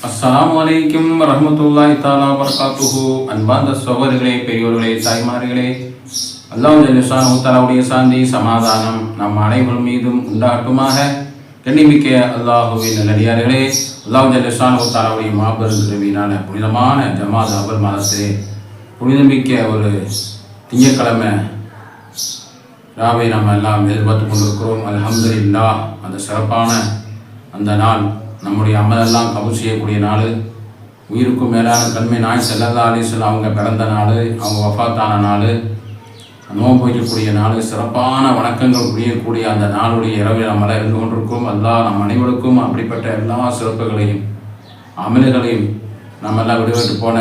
அஸ்லாம் வலைக்கும் ரஹமத்துல்லா தஆலா வரகாத்துஹு அன்பாந்த சகோதரர்களே பெரியோர்களே தாய்மார்களே அல்லாஹ் ஜல்லிஷானு தஆலாவுடைய சாந்தி சமாதானம் நம் அனைவரும் மீதும் உண்டாட்டுமாக கண்ணிமிக்க அல்லாஹுவின் நல்லடியார்களே அல்லாஹ் ஜல்லிஷானு தஆலாவுடைய மாபெரும் கிருவியினால புனிதமான ஜமாத் அபர் மாதத்திலே புனிதமிக்க ஒரு திங்கக்கிழமை ராவை நாம் எல்லாம் எதிர்பார்த்து கொண்டிருக்கிறோம். இல்லா அந்த சிறப்பான அந்த நாள் நம்முடைய அமலெல்லாம் கபூல் செய்யக்கூடிய நாள். உயிருக்கும் மேலான கண்மை நாய் செல்லல்லா அலிஸ்வல் அவங்க பிறந்த நாள் அவங்க வஃபாத்தான நாள். நோன்பு வைக்கக்கூடிய நாள் சிறப்பான வணக்கங்கள் புரியக்கூடிய அந்த நாளுடைய இரவில் நம்மள இருந்து கொண்டிருக்கும். எல்லா நம் அனைவருக்கும் அப்படிப்பட்ட எல்லா சிறப்புகளையும் அமல்களையும் நம்ம எல்லாம் விடுபட்டு போன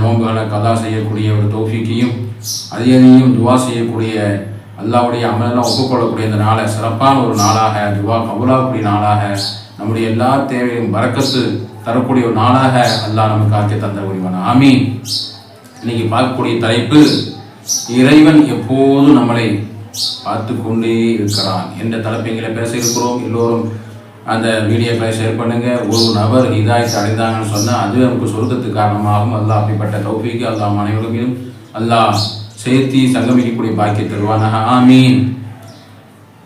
நோன்புகளை கதா செய்யக்கூடிய ஒரு தோஃபிக்கையும் அதிகதையும் துவா செய்யக்கூடிய அல்லாவுடைய அமலெல்லாம் ஒப்புக்கொள்ளக்கூடிய இந்த நாளை சிறப்பான ஒரு நாளாக துவா கபுலாகக்கூடிய நாளாக நம்முடைய எல்லா தேவையும் வரக்கசு தரக்கூடிய ஒரு நாளாக அல்லாஹ் நமக்கு ஆக்கி தந்த உரிவன் ஆமீன். இன்னைக்கு பார்க்கக்கூடிய தலைப்பு இறைவன் எப்போதும் நம்மளை பார்த்து கொண்டே இருக்கிறான் என்ற தலைப்பைங்களை பேச இருக்கிறோம் எல்லோரும் அந்த வீடியோக்களை ஷேர் பண்ணுங்க. ஒரு நபர் இதாயத்தை அடைந்தாங்கன்னு சொன்னால் அதுவே நமக்கு சொர்க்கத்துக்கு காரணமாகும். அல்லாஹ் அப்படிப்பட்ட தௌஃபீக்கு அல்லாஹ் மனைவர்களும் அல்லாஹ் சேர்த்தி சங்கமிக்கக்கூடிய பாக்கிய தருவானாக. ஆமீன்.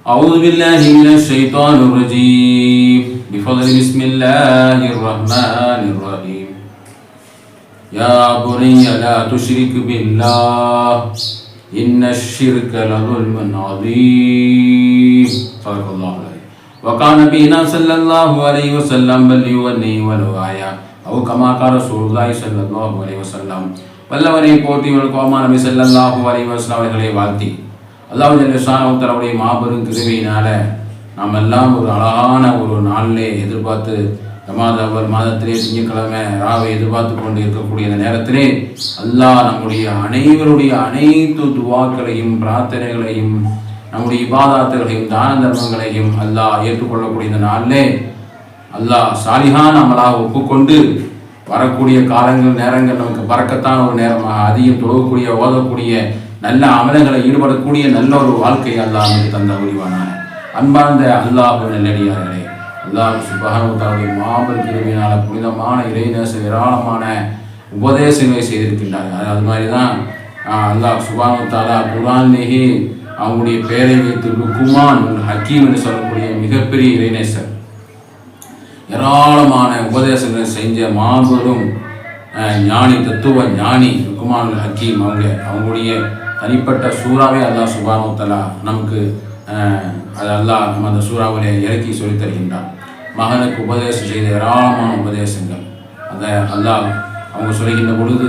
أعوذ بالله من الشيطان الرجيم بفضل بسم الله الرحمن الرحيم يا بني لا تشرك بالله إن الشرك لظلم عظيم صدق الله عليه وقال نبينا صلى الله عليه وسلم بل يغني ولو آية أو كما قال رسول الله صلى الله عليه وسلم വല്ലവരെയും പോട്ടികൾ കോമാ നബി സല്ലാഹു അലൈഹി വസ്ലാം അവരെ വാഴ്ത്തി அல்லாஹ் ஜல்லுஷானு தரவுடைய மாபெரும் கிருபையினால நாம் எல்லாம் ஒரு அழகான ஒரு நாளிலே எதிர்பார்த்து ஜமாத் அவர் மாதத்திலே திங்கக்கிழமை ராவை எதிர்பார்த்து கொண்டு இருக்கக்கூடிய இந்த நேரத்திலே அல்லாஹ் நம்முடைய அனைவருடைய அனைத்து துவாக்களையும் பிரார்த்தனைகளையும் நம்முடைய இபாதாத்துகளையும் தான தர்மங்களையும் அல்லாஹ் ஏற்றுக்கொள்ளக்கூடிய இந்த நாளிலே அல்லாஹ் சாலிஹான் நம்மளாக ஒப்புக்கொண்டு வரக்கூடிய காலங்கள் நேரங்கள் நமக்கு பறக்கத்தான ஒரு நேரமாக அதிகம் தொழக்கூடிய ஓதக்கூடிய நல்ல அமலங்களை ஈடுபடக்கூடிய நல்ல ஒரு வாழ்க்கையை அல்லாஹ் நமக்கு தந்த உரிவானான அன்பார்ந்த அல்லாஹ் நல்லடியார்களே அல்லாஹ் சுபகரவத்தாவுடைய மாபெரும் திருவினால புனிதமான இறைநேச ஏராளமான உபதேசங்களை செய்திருக்கின்றார்கள். அது மாதிரி தான் அல்லாஹ் சுபானு குரான்லேயே அவங்களுடைய பெயரை வைத்து லுக்குமான் ஹக்கீம் என்று சொல்லக்கூடிய மிகப்பெரிய இறைநேசர். ஏராளமான உபதேசங்களை செஞ்ச மாபெரும் ஞானி தத்துவ ஞானி லுக்குமான் ஹக்கீம் அவங்க அவங்களுடைய தனிப்பட்ட சூறாவே அல்லாஹ் சுபானு தலா நமக்கு அது அல்லாஹ் நம்ம அந்த சூறாவிலே இறக்கி சொல்லித் தருகின்றான். மகனுக்கு உபதேசம் செய்த ஏராளமான உபதேசங்கள். அதை அல்லாஹ் அவங்க சொல்கின்ற பொழுது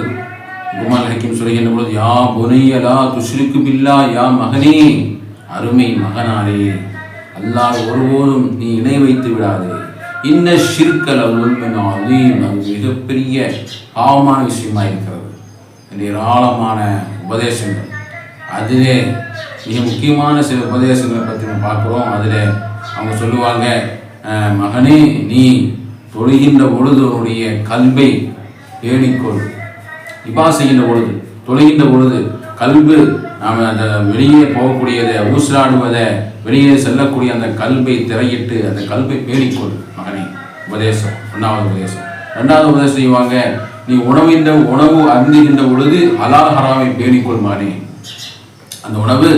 குமார் ஹக்கீம் சொல்கின்ற பொழுது யா பொனையலா துஷ்ருக்கு பில்லா யா மகனே அருமை மகனாரே அல்லாஹ் ஒருபோதும் நீ இணை வைத்து விடாதே. இன்ன ஷிர்கல் உண்மையும் அது மிகப்பெரிய பாவமான விஷயமா இருக்கிறது. ஏராளமான உபதேசங்கள். அதிலே மிக முக்கியமான சில உபதேசங்களை பற்றி நம்ம பார்க்குறோம். அதில் அவங்க சொல்லுவாங்க மகனே நீ தொழுகின்ற பொழுது உன்னுடைய கல்வை தேடிக்கொள். இப்பா செய்கின்ற பொழுது தொழுகின்ற பொழுது கல்பு நாம் அந்த வெளியே போகக்கூடியதை ஊசலாடுவதை வெளியே செல்லக்கூடிய அந்த கல்வை திரையிட்டு அந்த கல்வை பேணிக்கொள் மகனே. உபதேசம் ஒன்றாவது உபதேசம். ரெண்டாவது உபதேசம் செய்வாங்க நீ உணவின்ற உணவு அருந்துகின்ற பொழுது ஹலால் ஹராமை பேணிக்கொள் மகனே. அந்த உணவு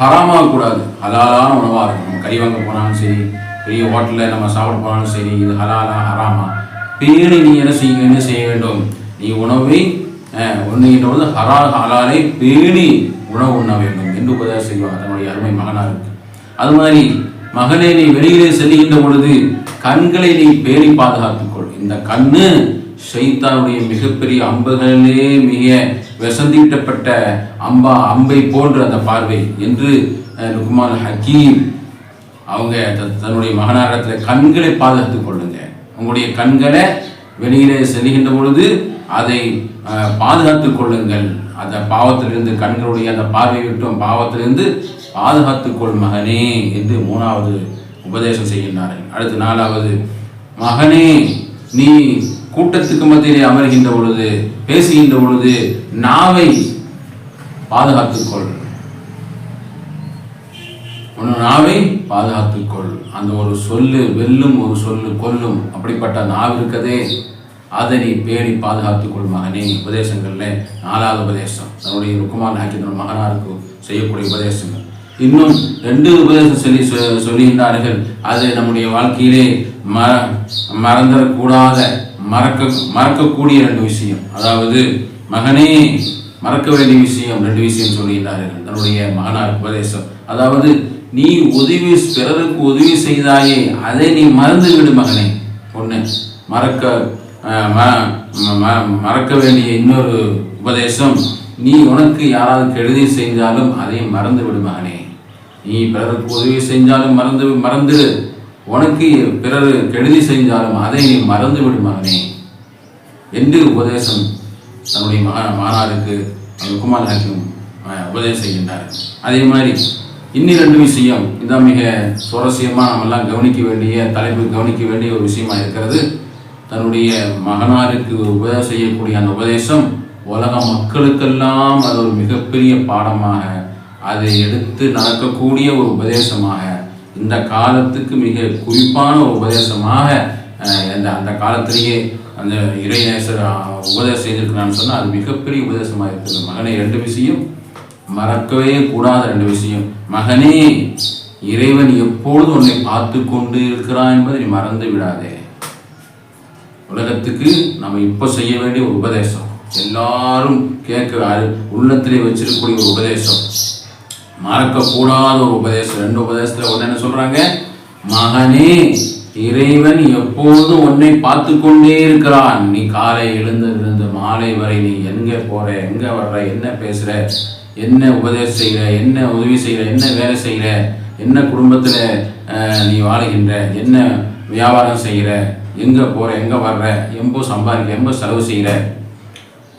ஹராமாக கூடாது. ஹலாலான உணவாக இருக்கும் நம்ம கறி வாங்க போனாலும் சரி பெரிய ஹோட்டலில் நம்ம சாப்பிட போனாலும் சரி இது ஹலாலா ஹராமா. பேணி நீ என்ன செய்ய என்ன செய்ய வேண்டும்? நீ உணவை உண்ணுகின்ற பொழுது ஹரா ஹலாலை பேணி உணவு உண்ண வேண்டும் என்று உபதேசம் செய்வார் தன்னுடைய அருமை மகனாருக்கு. அது மாதிரி மகனே நீ வெளியிலே செல்கின்ற பொழுது கண்களை நீ பேணி பாதுகாத்துக்கொள் இந்த கண்ணு ஷைத்தானுடைய மிகப்பெரிய அம்புகளிலே மிக விசந்திட்டப்பட்ட அம்பா அம்பை போன்ற அந்த பார்வை என்று லுக்மான் ஹக்கீம் அவங்க தன்னுடைய மகனாரத்தில் கண்களை பாதுகாத்துக் கொள்ளுங்க. உங்களுடைய கண்களை வெளியிலே செல்கின்ற பொழுது அதை பாதுகாத்து பாதுகாத்துக் கொள்ளுங்கள். அந்த பாவத்திலிருந்து கண்களுடைய அந்த பார்வை விட்டும் பாவத்திலிருந்து பாதுகாத்து கொள் மகனே என்று மூணாவது உபதேசம் செய்கின்றார்கள். அடுத்து நாலாவது மகனே நீ கூட்டத்துக்கு மத்தியிலே அமர்கின்ற பொழுது பேசுகின்ற பொழுது நாவை பாதுகாத்துக்கொள் உன் நாவை பாதுகாத்துக்கொள் அந்த ஒரு சொல்லு வெல்லும் ஒரு சொல்லு கொல்லும். அப்படிப்பட்ட நாவு இருக்கதே. அதை நீ பேணி பாதுகாத்துக் கொள் மகனே. உபதேசங்கள்ல நாலாவது உபதேசம். தன்னுடைய ருக்குமான் ஹாக்கி மகனாருக்கு செய்யக்கூடிய உபதேசங்கள். இன்னும் ரெண்டு உபதேசம் சொல்லி சொ- சொல்லுகின்றார்கள். அது நம்முடைய வாழ்க்கையிலே ம மறந்துடக்கூடாத மறக்க மறக்கக்கூடிய ரெண்டு விஷயம். அதாவது மகனே மறக்க வேண்டிய விஷயம் ரெண்டு விஷயம் சொல்லுகின்றார்கள் தன்னுடைய மகனார் உபதேசம். அதாவது நீ உதவி பிறருக்கு உதவி செய்தாயே அதை நீ மறந்து விடு மகனே. ஒன்று மறக்க ம- ம- மறக்க வேண்டிய இன்னொரு உபதேசம் நீ உனக்கு யாராவது கெடுதி செஞ்சாலும் அதை மறந்து விடு மகனே. நீ பிறருக்கு உதவி செஞ்சாலும் மறந்து மறந்துடு உனக்கு பிறர் கெடுதி செஞ்சாலும் அதை நீ மறந்து விடு மகனே என்று உபதேசம் தன்னுடைய மகா மாணாருக்கு குமார் ஹாக்கிம் உபதேசம் செய்கின்றார். அதே மாதிரி இன்னி ரெண்டு விஷயம் இதான் மிக சுவாரஸ்யமாக நம்ம எல்லாம் கவனிக்க வேண்டிய தலைப்பு கவனிக்க வேண்டிய ஒரு விஷயமா இருக்கிறது. தன்னுடைய மகனாருக்கு உபதேசம் செய்யக்கூடிய அந்த உபதேசம் உலக மக்களுக்கெல்லாம் அது ஒரு மிகப்பெரிய பாடமாக அதை எடுத்து நடக்கக்கூடிய ஒரு உபதேசமாக இந்த காலத்துக்கு மிக குறிப்பான உபதேசமாக அஹ், அந்த அந்த காலத்திலேயே அந்த இறைநேசர் உபதேசம் செய்திருக்கிறான்னு சொன்னால் அது மிகப்பெரிய உபதேசமாக இருக்குது மகனே ரெண்டு விஷயம். மறக்கவே கூடாத ரெண்டு விஷயம். மகனே இறைவன் எப்பொழுது உன்னை பார்த்து கொண்டு இருக்கிறான் என்பதை நீ மறந்து விடாதே. உலகத்துக்கு நம்ம இப்போ செய்ய வேண்டிய ஒரு உபதேசம். எல்லாரும் கேட்க உள்ளத்திலே வச்சிருக்கக்கூடிய ஒரு உபதேசம். மறக்கக்கூடாத ஒரு உபதேசம். ரெண்டு உபதேசத்தில் ஒன்று என்ன சொல்கிறாங்க மகனே இறைவன் எப்போதும் உன்னை பார்த்து கொண்டே இருக்கிறான். நீ காலை எழுந்ததிலிருந்து மாலை வரை நீ எங்கே போகிற எங்கே வர்ற? என்ன பேசுகிற என்ன உபதேசம் செய்கிற என்ன உதவி செய்கிற என்ன வேலை செய்கிற என்ன குடும்பத்தில் நீ வாழுகின்ற? என்ன வியாபாரம் செய்கிற எங்கே போகிற எங்கே வர்ற? எம்போ சம்பாதிக்கிற? எம்போ செலவு செய்கிற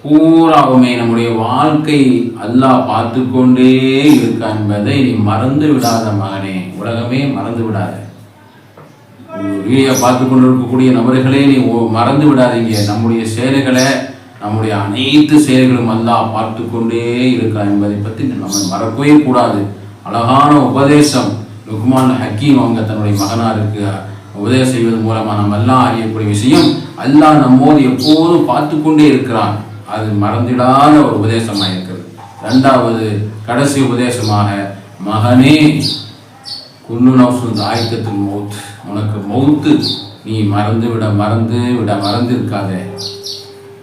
பூராவுமே நம்முடைய வாழ்க்கை அல்லாஹ் பார்த்து கொண்டே இருக்கா என்பதை நீ மறந்து விடாத மகனே. உலகமே மறந்து விடாத. வீடியோ பார்த்து கொண்டு இருக்கக்கூடிய நபர்களே நீ ஓ- மறந்து விடாதீங்க. நம்முடைய செயல்களை நம்முடைய அனைத்து செயல்களும் அல்லாஹ் பார்த்து கொண்டே இருக்கா என்பதை பற்றி நம்ம மறக்கவே கூடாது. அழகான உபதேசம் லுக்மான் ஹக்கீம் அவங்க தன்னுடைய மகனாருக்கு உபதேசம் செய்வது மூலமாக நம்ம எல்லாம் அறியக்கூடிய விஷயம் அல்லாஹ் நம்மோடு எப்போதும் பார்த்து கொண்டே இருக்கிறான். அது மறந்திடாத ஒரு உபதேசமாக இருக்கிறது ரெண்டாவது கடைசி உபதேசமாக மகனே குன்னு நஃப்சுன் ஆயத்தத்தில் மௌத் உனக்கு மௌத்து நீ மறந்து விட மறந்து விட மறந்து இருக்காத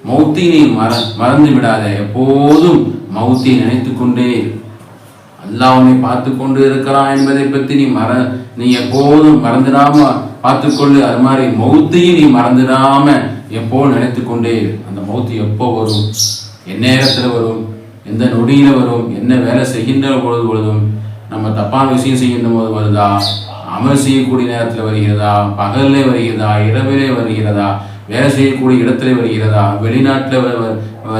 மௌத்தை நீ மற மறந்து விடாத. எப்போதும் மௌத்தி நினைத்து கொண்டே அல்லாஹ் உன்னை பார்த்து கொண்டு இருக்கிறான் என்பதை பற்றி நீ மற நீ எப்போதும் மறந்துடாம பார்த்துக்கொள்ளு அது மாதிரி மௌத்தையும் நீ மறந்துடாம எப்போ நினைத்து கொண்டே அந்த மௌத்து எப்போ வரும்? எந்நேரத்துல வரும்? எந்த நொடியில் வரும்? என்ன வேலை செய்கின்ற பொழுது பொழுதும் நம்ம தப்பான விஷயம் செய்கின்ற போது வருதா? அமல் செய்யக்கூடிய நேரத்தில் வருகிறதா? பகல்ல வருகிறதா? இரவிலே வருகிறதா? வேலை செய்யக்கூடிய இடத்துல வருகிறதா? வெளிநாட்டில்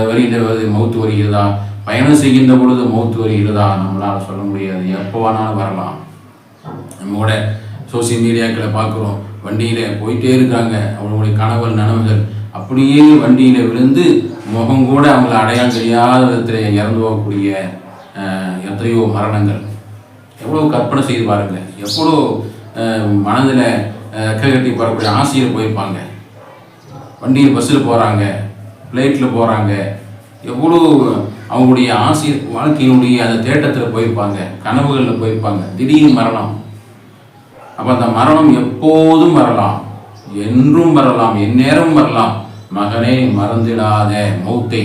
வருகின்ற வருது மௌத்து வருகிறதா? பயணம் செய்கின்ற பொழுது மௌத்து வருகிறதா? நம்மளால் சொல்ல முடியாது. எப்போ வேணாலும் வரலாம். நம்ம கூட சோசியல் மீடியாக்களை பார்க்குறோம். வண்டியில் போயிட்டே இருக்காங்க அவங்களுடைய கனவுகள் நனவுகள் அப்படியே வண்டியில் விழுந்து முகம் கூட அவங்கள அடையாளம் தெரியாத விதத்தில் இறந்து போகக்கூடிய எத்தனையோ மரணங்கள். எவ்வளோ கற்பனை செய்து பாருங்க. எவ்வளோ மனதில் கட்டி போகக்கூடிய ஆசையில் போயிருப்பாங்க. வண்டியில் பஸ்ஸில் போகிறாங்க ஃப்ளைட்டில் போகிறாங்க எவ்வளோ அவங்களுடைய ஆசை வாழ்க்கையினுடைய அந்த தேட்டத்தில் போயிருப்பாங்க. கனவுகளில் போயிருப்பாங்க. திடீர்னு மரணம். அப்போ அந்த மரணம் எப்போதும் வரலாம். என்றும் வரலாம் எந்நேரம் வரலாம். மகனே மறந்துடாத. மௌத்தை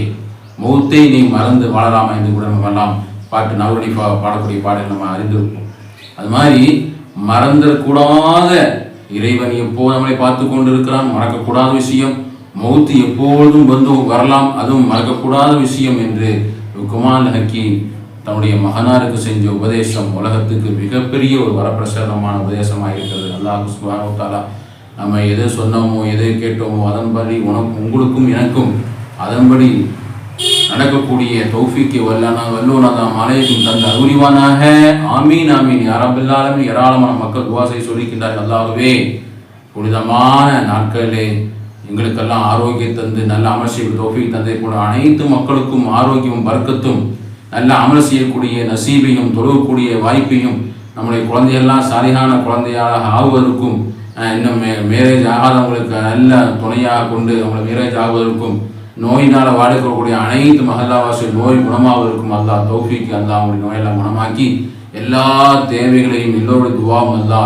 மௌத்தை நீ மறந்து வாழலாமா என்று கூட நம்ம வரலாம். பாட்டு நவரணி பா பாடக்கூடிய பாடல் நம்ம அறிந்திருப்போம். அது மாதிரி மறந்துடக்கூடாத இறைவன் எப்போது நம்மளை பார்த்து கொண்டு இருக்கிறான் மறக்கக்கூடாத விஷயம். மௌத்து எப்பொழுதும் வந்து வரலாம். அதுவும் மறக்கக்கூடாத விஷயம் என்று குமான் நக்கி தன்னுடைய மகனாருக்கு செஞ்ச உபதேசம் உலகத்துக்கு மிகப்பெரிய ஒரு வரப்பிரசாதமான உபதேசமாக இருக்கிறது. அல்லாஹ் சுப்ஹானஹு நம்ம எதை சொன்னோமோ எதை கேட்டோமோ அதன்படி உனக்கு உங்களுக்கும் எனக்கும் அதன்படி நடக்கக்கூடிய தௌஃபிக்கு வல்லானா வல்லோனதா மலையையும் தந்த அறிவானாக ஆமீன் ஆமீன். யாரபில்லாலும் ஏராளமான மக்கள் துவாசை சொல்லிக்கின்றார்கள். அல்லாகவே புனிதமான நாட்களிலே எங்களுக்கெல்லாம் ஆரோக்கியம் தந்து நல்ல அமைச்சர் தோஃபி தந்தை போல அனைத்து மக்களுக்கும் ஆரோக்கியமும் வர்க்கத்தும் நல்ல அமல் செய்யக்கூடிய நசீபையும் தொழுகக்கூடிய வாய்ப்பையும் நம்முடைய குழந்தையெல்லாம் சரியான குழந்தையாக ஆகுவதற்கும் இன்னும் மே மேரேஜ் ஆகாதவங்களுக்கு நல்ல துணையாக கொண்டு அவங்களை மேரேஜ் ஆகுவதற்கும் நோயினால் வாடுக்கக்கூடிய அனைத்து மகல்லாவாசி நோய் குணமாவதற்கும் அல்லா தௌஃபிக்கு அல்லா அவங்களுடைய நோயெல்லாம் குணமாக்கி எல்லா தேவைகளையும் எல்லோருடைய துவாவும் அல்லா